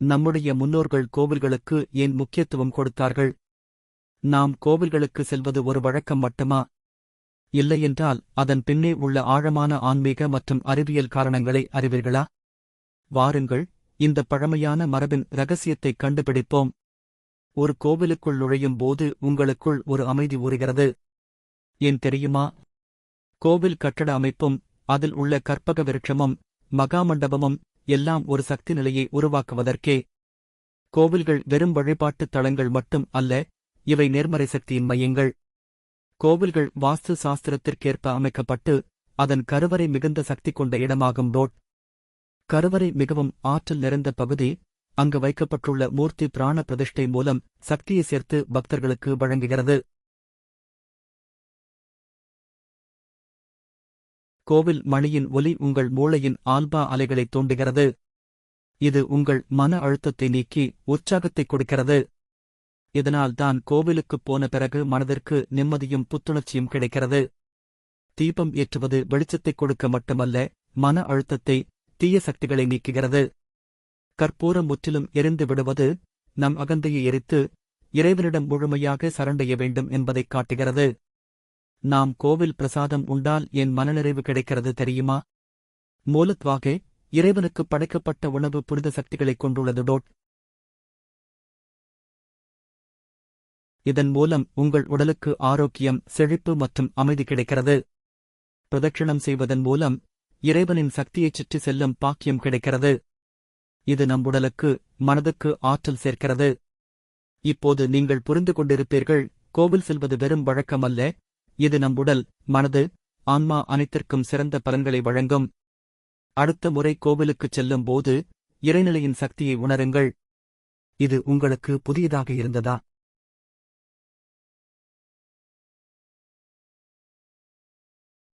நம்முடைய முன்னோர்கள் கோவில்களுக்கு ஏன் முக்கியத்துவம் கொடுத்தார்கள்? நாம் கோவில்களுக்கு செல்வது ஒரு வழக்கம் மட்டுமா? இல்லையென்றால் அதன் பின்னே உள்ள ஆழமான ஆன்மீக மற்றும் அறிவியல் காரணங்களை அறிவீர்களா? வாருங்கள் இந்த பழமையான மரபின் ரகசியத்தைக் கண்டுபிடிப்போம். ஒரு கோவிலுக்குள் நுழையும் போது உங்களுக்குள் ஒரு அமைதி ஊறுகிறது ஏன் தெரியுமா? கோவில் கட்டட அமைப்பும் அதில் உள்ள கற்பக விருட்சமும் மகாமண்டபமும் எல்லாம் ஒரு சக்தி நிலையை உருவாக்குவதற்கே. கோவில்கள் வெறும் வழிபாட்டுத் தளங்கள் மட்டும் அல்ல இவை நேர்மறை சக்தியின் மையங்கள். கோவில்கள் வாஸ்து சாஸ்திரத்திற்கேற்ப அமைக்கப்பட்டு அதன் கருவறை மிகுந்த சக்தி கொண்ட இடமாகும் ரோட் கருவறை மிகவும் ஆற்றல் நிறைந்த பகுதி அங்கு வைக்கப்பட்டுள்ள மூர்த்தி பிராண பிரதிஷ்டை மூலம் சக்தியை சேர்த்து பக்தர்களுக்கு வழங்குகிறது. கோவில் மணியின் ஒலி உங்கள் மூளையின் ஆல்பா அலைகளைத் தூண்டுகிறது. இது உங்கள் மன அழுத்தத்தை நீக்கி உற்சாகத்தைக் கொடுக்கிறது. இதனால்தான் கோவிலுக்குப் போன பிறகு மனதிற்கு நிம்மதியும் புத்துணர்ச்சியும் கிடைக்கிறது. தீபம் ஏற்றுவது வெளிச்சத்தைக் கொடுக்க மட்டுமல்ல மன அழுத்தத்தை தீய சக்திகளை நீக்குகிறது. கற்பூரம் முற்றிலும் எரிந்து விடுவது நம் அகந்தையை எரித்து இறைவனிடம் முழுமையாக சரண்டைய வேண்டும் என்பதைக் காட்டுகிறது. நாம் கோவில் பிரசாதம் உண்டால் என் மனநிறைவு கிடைக்கிறது தெரியுமா? மூலத்வாகே இறைவனுக்கு படைக்கப்பட்ட உணவு புனித சக்திகளைக் கொண்டுள்ளது டோட். இதன் மூலம் உங்கள் உடலுக்கு ஆரோக்கியம் செழிப்பு மற்றும் அமைதி கிடைக்கிறது. பிரதட்சிணம் செய்வதன் மூலம் இறைவனின் சக்தியைச் சுற்றி செல்லும் பாக்கியம் கிடைக்கிறது. இது நம் உடலுக்கு மனதுக்கு ஆற்றல் சேர்க்கிறது. இப்போது நீங்கள் புரிந்து கொண்டிருப்பீர்கள் கோவில் செல்வது வெறும் வழக்கமல்ல. இது நம் உடல் மனது ஆன்மா அனைத்திற்கும் சிறந்த பலன்களை வழங்கும். அடுத்த முறை கோவிலுக்குச் செல்லும் போது இறைநிலையின் சக்தியை உணருங்கள். இது உங்களுக்கு புதியதாக இருந்ததா?